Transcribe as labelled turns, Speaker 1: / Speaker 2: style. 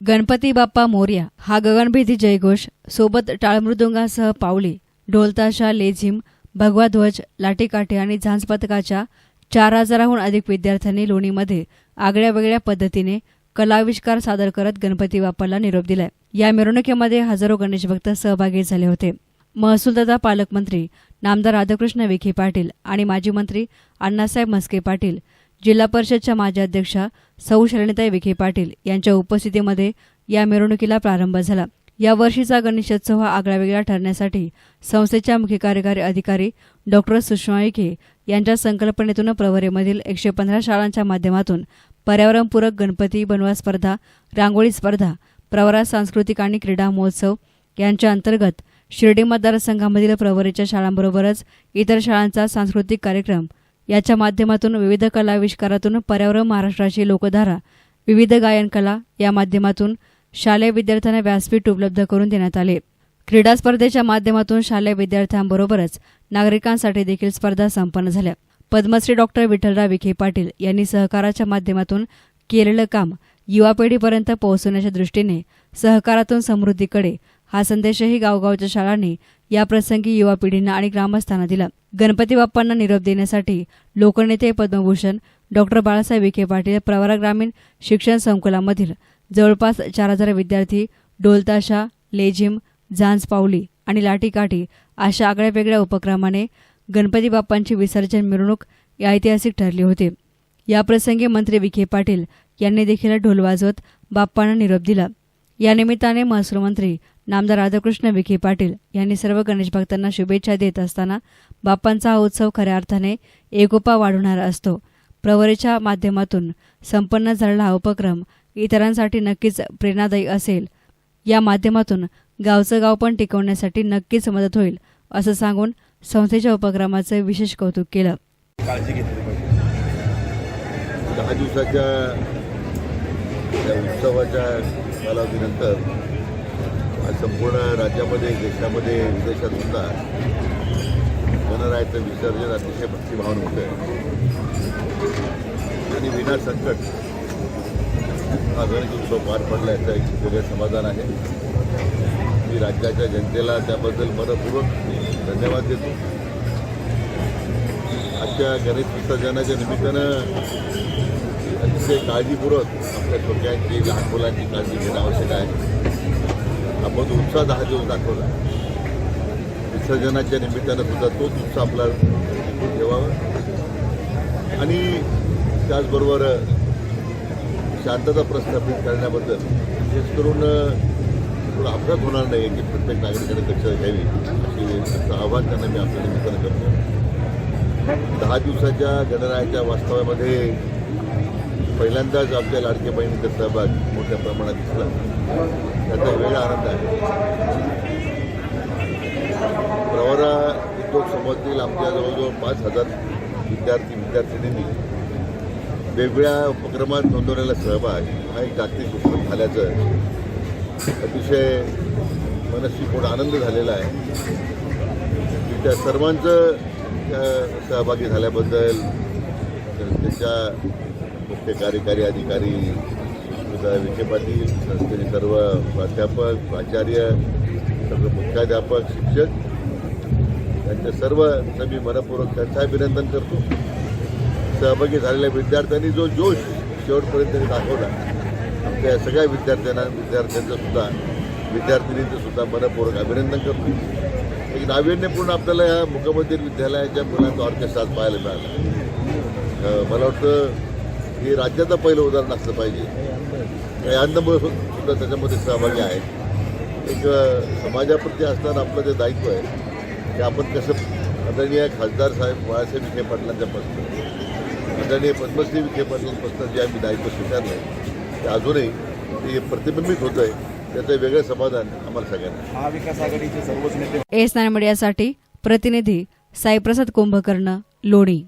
Speaker 1: गणपती बाप्पा मोर्या हा गगनभेदी जयघोष सोबत टाळमृदुंगासह पावली ढोलताशा लेझिम भगवा ध्वज लाठीकाठी आणि झांज पथकाच्या चार हजाराहून अधिक विद्यार्थ्यांनी लोणीमध्ये आगळ्या वेगळ्या पद्धतीने कलाविष्कार सादर करत गणपती बाप्पाला निरोप दिलाय. या मिरवणुकीमध्ये हजारो गणेश भक्त सहभागी झाले होते. महसूल तथा पालकमंत्री नामदार राधाकृष्ण विखे पाटील आणि माजी मंत्री अण्णासाहेब म्हस्के पाटील जिल्हा परिषदच्या माजी अध्यक्षा सौ शरणताई विखे पाटील यांच्या उपस्थितीमध्ये या मिरवणुकीला प्रारंभ झाला. या वर्षीचा गणेशोत्सव हा आगळावेगळा ठरण्यासाठी संस्थेच्या मुख्य कार्यकारी अधिकारी डॉक्टर सुषमा विखे यांच्या संकल्पनेतून प्रवरेमधील एकशे पंधरा शाळांच्या माध्यमातून पर्यावरणपूरक गणपती बनवा स्पर्धा रांगोळी स्पर्धा प्रवरा सांस्कृतिक आणि क्रीडा महोत्सव यांच्या अंतर्गत शिर्डी मतदारसंघामधील प्रवरेच्या शाळांबरोबरच इतर शाळांचा सांस्कृतिक कार्यक्रम याच्या माध्यमातून विविध कलाविष्कारातून पर्यावरण महाराष्ट्राची लोकधारा विविध गायनकला या माध्यमातून शालेय विद्यार्थ्यांना व्यासपीठ उपलब्ध करून देण्यात आले. क्रीडा स्पर्धेच्या माध्यमातून शालेय विद्यार्थ्यांबरोबरच नागरिकांसाठी देखील स्पर्धा संपन्न झाल्या. पद्मश्री डॉक्टर विठ्ठलराव विखे पाटील यांनी सहकाराच्या माध्यमातून केलेलं काम युवा पिढीपर्यंत पोहोचवण्याच्या दृष्टीने सहकारातून समृद्धीकडे हा संदेशही गावगावच्या शाळांनी याप्रसंगी युवा पिढींना आणि ग्रामस्थांना दिला. गणपती बाप्पांना निरोप देण्यासाठी लोकनेते पद्मभूषण डॉक्टर बाळासाहेब विखे पाटील प्रवरा ग्रामीण शिक्षण संकुलामधील जवळपास चार हजार विद्यार्थी डोलताशा लेझिम झांज पावली आणि लाठीकाठी अशा आगळ्या वेगळ्या उपक्रमाने गणपती बाप्पांची विसर्जन मिरवणूक ऐतिहासिक ठरली होती. याप्रसंगी मंत्री विखे पाटील यांनी देखील ढोल वाजवत बाप्पांना निरोप दिला. यानिमित्ताने महसूल मंत्री नामदार राधाकृष्ण विखे पाटील यांनी सर्व गणेश भक्तांना शुभेच्छा देत असताना बाप्पांचा हा उत्सव खऱ्या अर्थाने एकोपा वाढवणारा असतो. प्रवरेच्या माध्यमातून संपन्न झालेला हा उपक्रम इतरांसाठी नक्कीच प्रेरणादायी असेल. या माध्यमातून गावचं गाव पण टिकवण्यासाठी नक्कीच मदत होईल असं सांगून संस्थेच्या उपक्रमाचं विशेष कौतुक केलं.
Speaker 2: काळजी घेतली पाहिजे.
Speaker 3: दहा दिवसाच्या उत्सवाच्या कालावधीनंतर संपूर्ण राज्यामध्ये देशामध्ये विदेशात सुद्धा गणरायाचं विसर्जन अतिशय भक्तिभावन होतं आहे आणि विना संकट हा गणेश उत्सव पार पडला याचं एक वेगळं समाधान आहे. मी राज्याच्या जनतेला त्याबद्दल मनपूर्वक धन्यवाद देतो. आजच्या गणेश विसर्जनाच्या निमित्तानं अतिशय काळजीपूर्वक आपल्या छोट्यांची लहान मुलांची काळजी घेणं आवश्यक आहे. आपण उत्साह दहा दिवस दाखवला. विसर्जनाच्या निमित्तानं सुद्धा तोच उत्साह आपला ठेवावा. आणि त्याचबरोबर शांतता प्रस्थापित करण्याबद्दल विशेष करून थोडा अपघात होणार नाही की प्रत्येक नागरिकाने दक्षता घ्यावी अशी असं आव्हान त्यांना मी आपल्या निमित्तानं करतो. दहा दिवसाच्या गणरायाच्या वास्तवामध्ये पहिल्यांदाच आमच्या लाडक्या बहिणीचा सहभाग मोठ्या प्रमाणात दिसला. त्याचा वेगळा आनंद आहे. प्रवरा उद्योग समजतील आमच्या जवळजवळ पाच हजार विद्यार्थी विद्यार्थिनींनी वेगवेगळ्या उपक्रमात नोंदवलेला सहभाग हा एक जागतिक उपक्रम झाल्याचं अतिशय मनस्वी मोठा आनंद झालेला आहे. त्या सर्वांचं त्या सहभागी झाल्याबद्दल त्यांच्या मुख्य कार्यकारी अधिकारी विखे पाटील संस्थेचे सर्व प्राध्यापक प्राचार्य सर्व मुख्याध्यापक शिक्षक त्यांच्या सर्व मी मनपूर्वक त्यांचं अभिनंदन करतो. सहभागी झालेल्या विद्यार्थ्यांनी जो जोश शेवटपर्यंत दाखवला आमच्या सगळ्या विद्यार्थ्यांना विद्यार्थ्यांचं सुद्धा विद्यार्थिनींचं सुद्धा मनपूर्वक अभिनंदन करतो. एक नाविन्यपूर्ण आपल्याला या मुखमंदिर विद्यालयाच्या मुलांचा ऑर्केस्ट्रा पाहायला मिळाला. मला वाटतं हे राज्याचं पहिलं उदाहरण असलं पाहिजे. अंधमुळे सुद्धा त्याच्यामध्ये सहभागी आहेत. एक समाजाप्रती असणारं आपलं जे दायित्व आहे ते आपण कसं आदरणीय खासदार साहेब बाळासाहेब विखे पाटलांच्यापासून आदरणीय पद्मश्री विखे पाटलांपासून जे आम्ही दायित्व स्वीकारलं आहे ते अजूनही ते प्रतिबिंबित होतं आहे त्याचं वेगळं समाधान आम्हाला सगळ्यांना.
Speaker 2: महाविकास आघाडीचे सर्वच नेते
Speaker 1: एस नाईन मीडियासाठी प्रतिनिधी साईप्रसाद कुंभकर्ण लोणी.